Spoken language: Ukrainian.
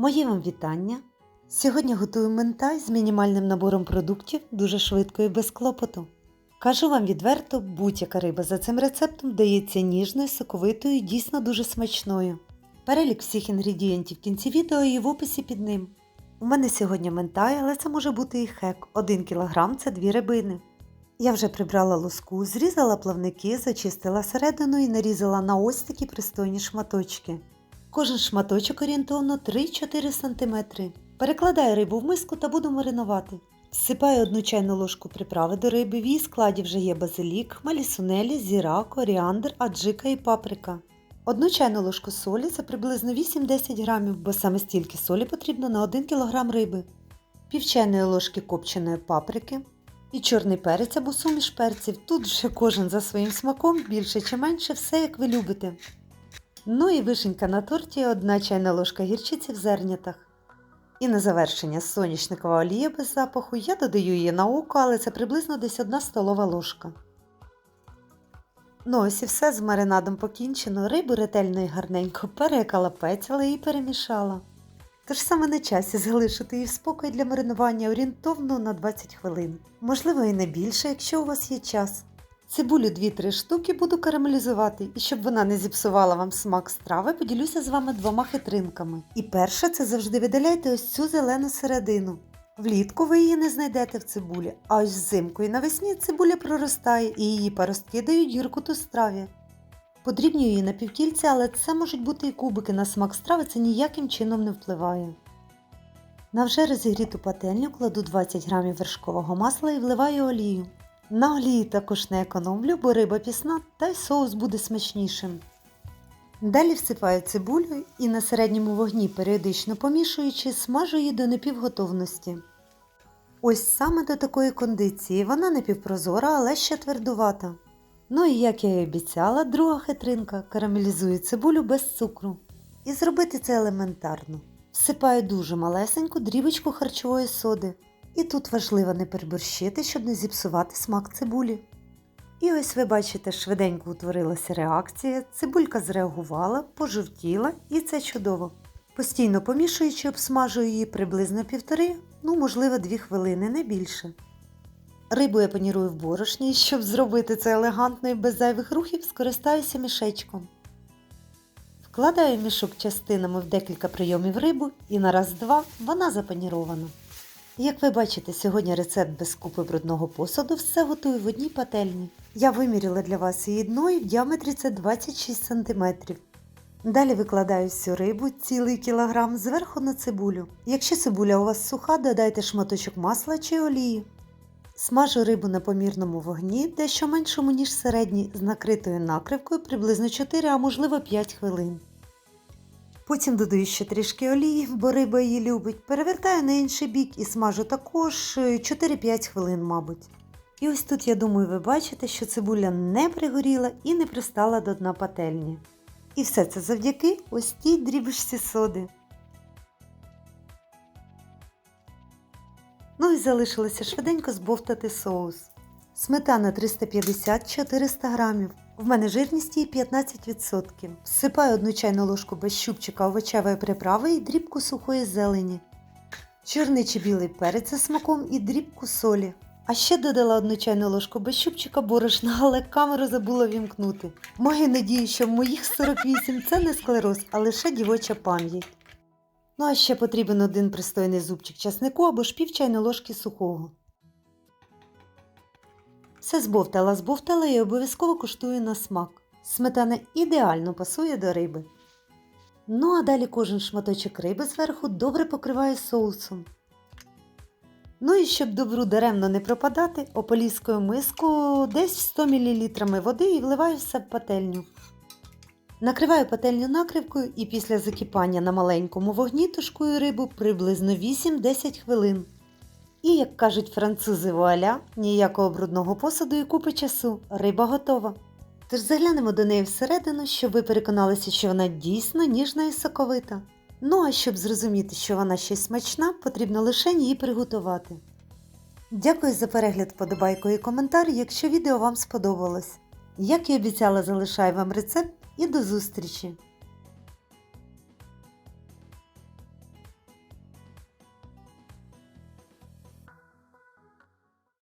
Моє вам вітання! Сьогодні готую ментай з мінімальним набором продуктів дуже швидко і без клопоту. Кажу вам відверто, будь-яка риба за цим рецептом дається ніжною, соковитою і дійсно дуже смачною. Перелік всіх інгредієнтів в кінці відео і в описі під ним. У мене сьогодні ментай, але це може бути і хек. 1 кг це 2 рибини. Я вже прибрала луску, зрізала плавники, зачистила середину і нарізала на ось такі пристойні шматочки. Кожен шматочок орієнтовно 3-4 см. Перекладаю рибу в миску та буду маринувати. Всипаю одну чайну ложку приправи до риби, в її складі вже є базилік, хмелі сунелі, зіра, коріандр, аджика і паприка. Одну чайну ложку солі це приблизно 8-10 грамів, бо саме стільки солі потрібно на 1 кг риби, пів чайної ложки копченої паприки і чорний перець або суміш перців. Тут вже кожен за своїм смаком, більше чи менше, все як ви любите. Ну і вишенька на торті, одна чайна ложка гірчиці в зернятах. І на завершення соняшникова олія без запаху. Я додаю її на око, але це приблизно десь одна столова ложка. Ну ось і все з маринадом покінчено. Рибу ретельно і гарненько перекалапецяла і перемішала. Тож саме на часі залишити її в спокій для маринування орієнтовно на 20 хвилин. Можливо і не більше, якщо у вас є час. Цибулю 2-3 штуки буду карамелізувати, і щоб вона не зіпсувала вам смак страви, поділюся з вами двома хитринками. І перше це завжди видаляйте ось цю зелену середину. Влітку ви її не знайдете в цибулі, а ось взимку і навесні цибуля проростає і її паростки дають гіркоту страві. Подрібнюю її на півкільця, але це можуть бути і кубики на смак страви, це ніяким чином не впливає. На вже розігріту пательню кладу 20 г вершкового масла і вливаю олію. На олії також не економлю, бо риба пісна та й соус буде смачнішим. Далі всипаю цибулю і на середньому вогні, періодично помішуючи, смажу її до напівготовності. Ось саме до такої кондиції вона напівпрозора, але ще твердувата. Ну і як я і обіцяла, друга хитринка карамелізую цибулю без цукру. І зробити це елементарно. Всипаю дуже малесеньку дрібочку харчової соди. І тут важливо не переборщити, щоб не зіпсувати смак цибулі. І ось ви бачите, швиденько утворилася реакція, цибулька зреагувала, пожовтіла і це чудово. Постійно помішуючи, обсмажую її приблизно півтори, ну можливо, дві хвилини, не більше. Рибу я панірую в борошні, і щоб зробити це елегантно і без зайвих рухів, скористаюся мішечком. Вкладаю мішок частинами в декілька прийомів рибу і на раз-два вона запанірована. Як ви бачите, сьогодні рецепт без купи брудного посуду все готую в одній пательні. Я виміряла для вас її дно і в діаметрі це 26 см. Далі викладаю всю рибу, цілий кілограм, зверху на цибулю. Якщо цибуля у вас суха, додайте шматочок масла чи олії. Смажу рибу на помірному вогні, дещо меншому, ніж середній, з накритою накривкою приблизно 4, а можливо 5 хвилин. Потім додаю ще трішки олії, бо риба її любить. Перевертаю на інший бік і смажу також 4-5 хвилин, мабуть. І ось тут, я думаю, ви бачите, що цибуля не пригоріла і не пристала до дна пательні. І все це завдяки ось тій дрібочці соди. Ну і залишилося швиденько збовтати соус. Сметана 350-400 грамів. В мене жирність її 15%. Всипаю одну чайну ложку без щупчика овочевої приправи і дрібку сухої зелені. Чорний чи білий перець за смаком і дрібку солі. А ще додала одну чайну ложку без щупчика борошна, але камеру забула вімкнути. Маю надію, що в моїх 48 це не склероз, а лише дівоча пам'ять. Ну а ще потрібен один пристойний зубчик часнику або ж пів чайної ложки сухого. Все збовтала, збовтала і обов'язково куштую на смак. Сметана ідеально пасує до риби. Ну а далі кожен шматочок риби зверху добре покриваю соусом. Ну і щоб добру даремно не пропадати, ополіскую миску десь 100 мл води і вливаю все в пательню. Накриваю пательню накривкою і після закипання на маленькому вогні тушкую рибу приблизно 8-10 хвилин. І, як кажуть французи вуаля, ніякого брудного посуду і купи часу, риба готова. Тож заглянемо до неї всередину, щоб ви переконалися, що вона дійсно ніжна і соковита. Ну а щоб зрозуміти, що вона ще смачна, потрібно лише її приготувати. Дякую за перегляд, подобайку і коментар, якщо відео вам сподобалось. Як і обіцяла, залишаю вам рецепт і до зустрічі!